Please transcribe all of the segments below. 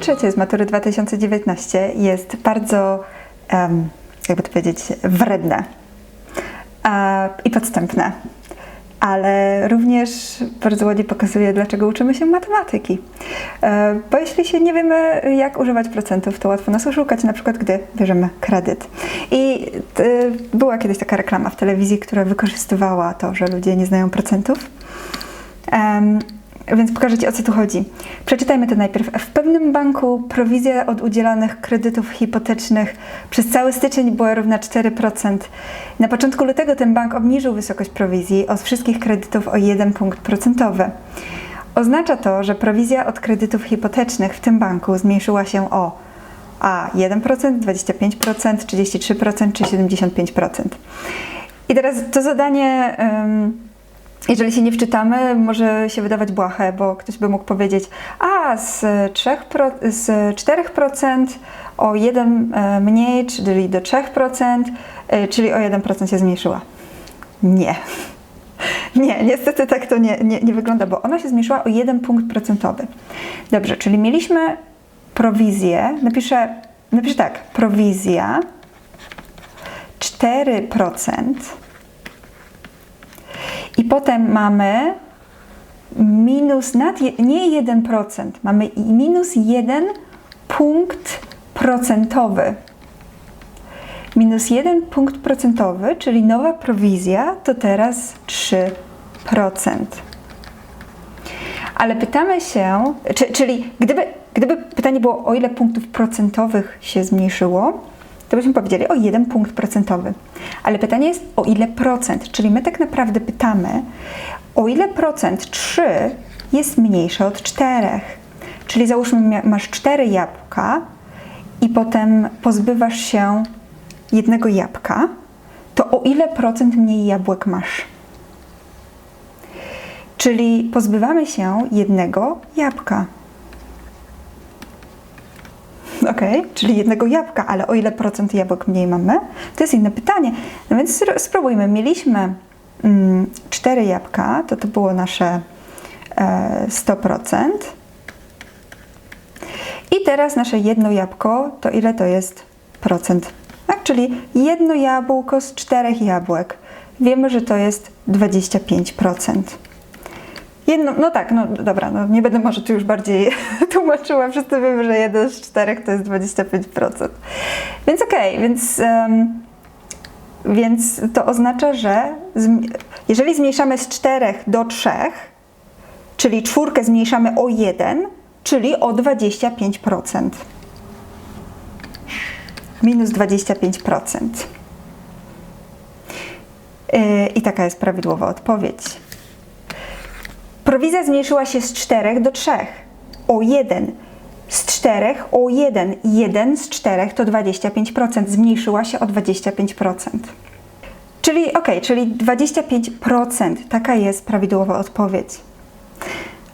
trzecie z matury 2019 jest bardzo, em, jakby to powiedzieć, wredne e, i podstępne, ale również bardzo ładnie pokazuje, dlaczego uczymy się matematyki. E, bo jeśli się nie wiemy, jak używać procentów, to łatwo nas oszukać, na przykład gdy bierzemy kredyt. I e, była kiedyś taka reklama w telewizji, która wykorzystywała to, że ludzie nie znają procentów. Więc pokażę Ci o co tu chodzi. Przeczytajmy to najpierw. W pewnym banku prowizja od udzielanych kredytów hipotecznych przez cały styczeń była równa 4%. Na początku lutego ten bank obniżył wysokość prowizji od wszystkich kredytów o 1 punkt procentowy. Oznacza to, że prowizja od kredytów hipotecznych w tym banku zmniejszyła się o a 1%, 25%, 33% czy 75%. I teraz to zadanie. Jeżeli się nie wczytamy, może się wydawać błahe, bo ktoś by mógł powiedzieć, a z, 3 pro, z 4% o 1 e, mniej, czyli do 3%, e, czyli o 1% się zmniejszyła. Nie. Nie, niestety tak to nie, nie, nie wygląda, bo ona się zmniejszyła o 1 punkt procentowy. Dobrze, czyli mieliśmy prowizję, napiszę, napiszę tak, prowizja 4%, i potem mamy minus nad, nie 1%, mamy minus 1 punkt procentowy. Minus 1 punkt procentowy, czyli nowa prowizja to teraz 3%. Ale pytamy się, czy, czyli gdyby, gdyby pytanie było o ile punktów procentowych się zmniejszyło, to byśmy powiedzieli o 1 punkt procentowy. Ale pytanie jest o ile procent, czyli my tak naprawdę pytamy o ile procent 3 jest mniejsze od 4. Czyli załóżmy masz 4 jabłka i potem pozbywasz się jednego jabłka, to o ile procent mniej jabłek masz? Czyli pozbywamy się jednego jabłka. Ok, czyli jednego jabłka, ale o ile procent jabłek mniej mamy? To jest inne pytanie. No więc spróbujmy. Mieliśmy mm, 4 jabłka, to to było nasze e, 100%. I teraz nasze jedno jabłko, to ile to jest procent? Tak, czyli jedno jabłko z czterech jabłek. Wiemy, że to jest 25%. Jedno, no tak, no dobra, no nie będę może tu już bardziej tłumaczyła. Wszyscy wiemy, że jeden z czterech to jest 25%. Więc okej, więc, em, więc to oznacza, że jeżeli zmniejszamy z 4 do 3, czyli czwórkę zmniejszamy o 1, czyli o 25%. Minus 25%. Yy, I taka jest prawidłowa odpowiedź. Prowizja zmniejszyła się z 4 do 3. O 1. Z 4 o 1. 1 z 4 to 25%. Zmniejszyła się o 25%. Czyli ok, czyli 25%. Taka jest prawidłowa odpowiedź.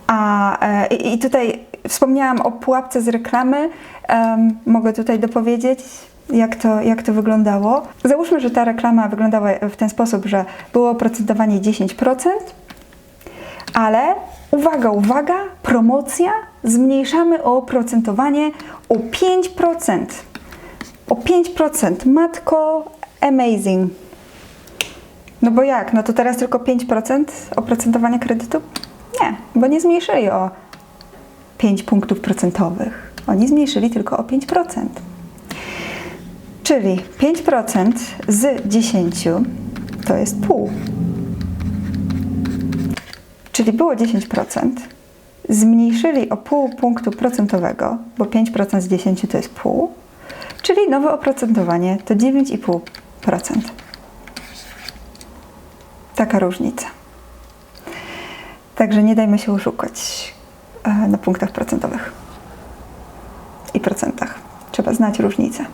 A e, i tutaj wspomniałam o pułapce z reklamy. Mogę tutaj dopowiedzieć, jak to, jak to wyglądało. Załóżmy, że ta reklama wyglądała w ten sposób, że było oprocentowanie 10%, ale uwaga, uwaga, promocja, zmniejszamy o oprocentowanie o 5%. O 5%. Matko, amazing. No bo jak? No to teraz tylko 5% oprocentowania kredytu? Nie, bo nie zmniejszyli o 5 punktów procentowych. Oni zmniejszyli tylko o 5%. Czyli 5% z 10 to jest pół. Czyli było 10%, zmniejszyli o pół punktu procentowego, bo 5% z 10 to jest pół, czyli nowe oprocentowanie to 9,5%. Taka różnica. Także nie dajmy się oszukać e, na punktach procentowych i procentach. Trzeba znać różnicę.